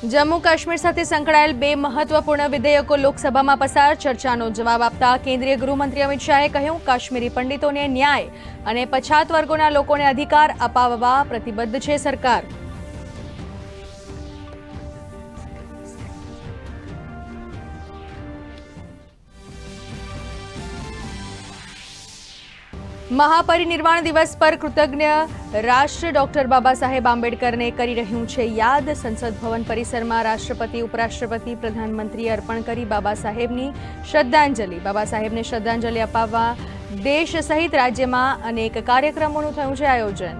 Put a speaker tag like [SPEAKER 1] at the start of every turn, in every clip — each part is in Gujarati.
[SPEAKER 1] જમ્મુ કાશ્મીર સાથે સંકળાયેલ બે મહત્વપૂર્ણ વિધેયકો લોકસભામાં પસાર. ચર્ચાનો જવાબ આપતા કેન્દ્રીય ગૃહમંત્રી અમિત શાહે કહ્યું, કાશ્મીરી પંડિતોને ન્યાય અને પછાત વર્ગોના લોકોને અધિકાર અપાવવા પ્રતિબદ્ધ છે સરકાર. મહાપરિનિર્વાણ દિવસ પર કૃતજ્ઞ રાષ્ટ્ર ડોક્ટર બાબા સાહેબ આંબેડકરને કરી રહ્યું છે યાદ. સંસદ ભવન પરિસરમાં રાષ્ટ્રપતિ, ઉપરાષ્ટ્રપતિ પ્રધાનમંત્રીએ અર્પણ કરી બાબા સાહેબની શ્રદ્ધાંજલિ. બાબા સાહેબને શ્રદ્ધાંજલિ અપાવવા દેશ સહિત રાજ્યમાં અનેક કાર્યક્રમોનું થયું છે આયોજન.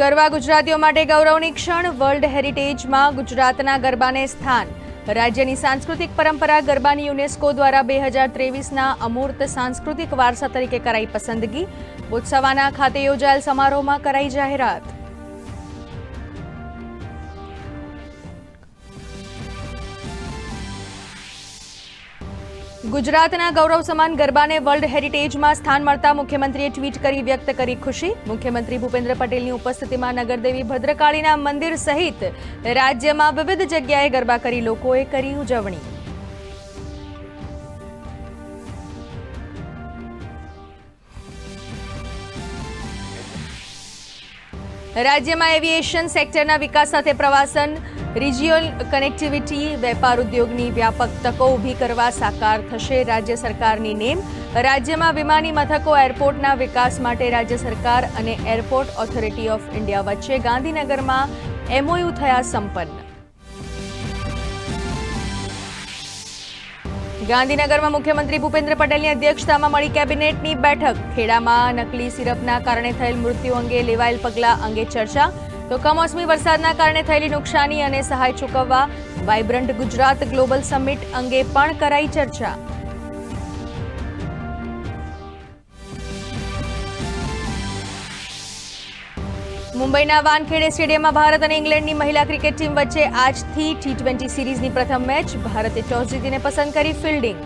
[SPEAKER 1] ગરબા ગુજરાતીઓ માટે ગૌરવની ક્ષણ. વર્લ્ડ હેરિટેજમાં ગુજરાતના ગરબાને સ્થાન. રાજ્યની સાંસ્કૃતિક પરંપરા ગરબાની યુનેસ્કો દ્વારા બે હજાર ત્રેવીસના અમૂર્ત સાંસ્કૃતિક વારસા તરીકે કરાઈ પસંદગી. બોત્સવાના ખાતે યોજાયેલ સમારોહમાં કરાઈ જાહેરાત. ગુજરાતના ગૌરવ સમાન ગરબાને વર્લ્ડ હેરિટેજમાં સ્થાન મળતા મુખ્યમંત્રીએ ટ્વીટ કરી વ્યક્ત કરી ખુશી. મુખ્યમંત્રી ભૂપેન્દ્ર પટેલની ઉપસ્થિતિમાં નગરદેવી ભદ્રકાળીના મંદિર સહિત રાજ્યમાં વિવિધ જગ્યાએ ગરબા કરી લોકોએ કરી ઉજવણી. રાજ્યમાં એવિએશન સેક્ટરના વિકાસ સાથે પ્રવાસન રિજિયલ કનેક્ટિવિટી, વેપાર ઉદ્યોગની વ્યાપક તકો ઊભી કરવા સાકાર થશે રાજ્ય સરકારની નેમ. રાજ્યમાં વિમાની મથકો એરપોર્ટના વિકાસ માટે રાજ્ય સરકાર અને એરપોર્ટ ઓથોરિટી ઓફ ઇન્ડિયા વચ્ચે ગાંધીનગરમાં એમઓયુ થયા સંપન્ન. ગાંધીનગરમાં મુખ્યમંત્રી ભૂપેન્દ્ર પટેલની અધ્યક્ષતામાં મળી કેબિનેટની બેઠક. ખેડામાં નકલી સિરપના કારણે થયેલ મૃત્યુ અંગે લેવાયેલ પગલાં અંગે ચર્ચા. તો કમોસમી વરસાદના કારણે થયેલી નુકસાની અને સહાય ચૂકવવા વાઇબ્રન્ટ ગુજરાત ગ્લોબલ સમિટ અંગે પણ કરાઈ ચર્ચા. મુંબઈના વાનખેડે સ્ટેડિયમમાં ભારત અને ઇંગ્લેન્ડની મહિલા ક્રિકેટ ટીમ વચ્ચે આજથી ટી ટ્વેન્ટી સિરીઝની પ્રથમ મેચ. ભારતે ટોસ જીતીને પસંદ કરી ફિલ્ડિંગ.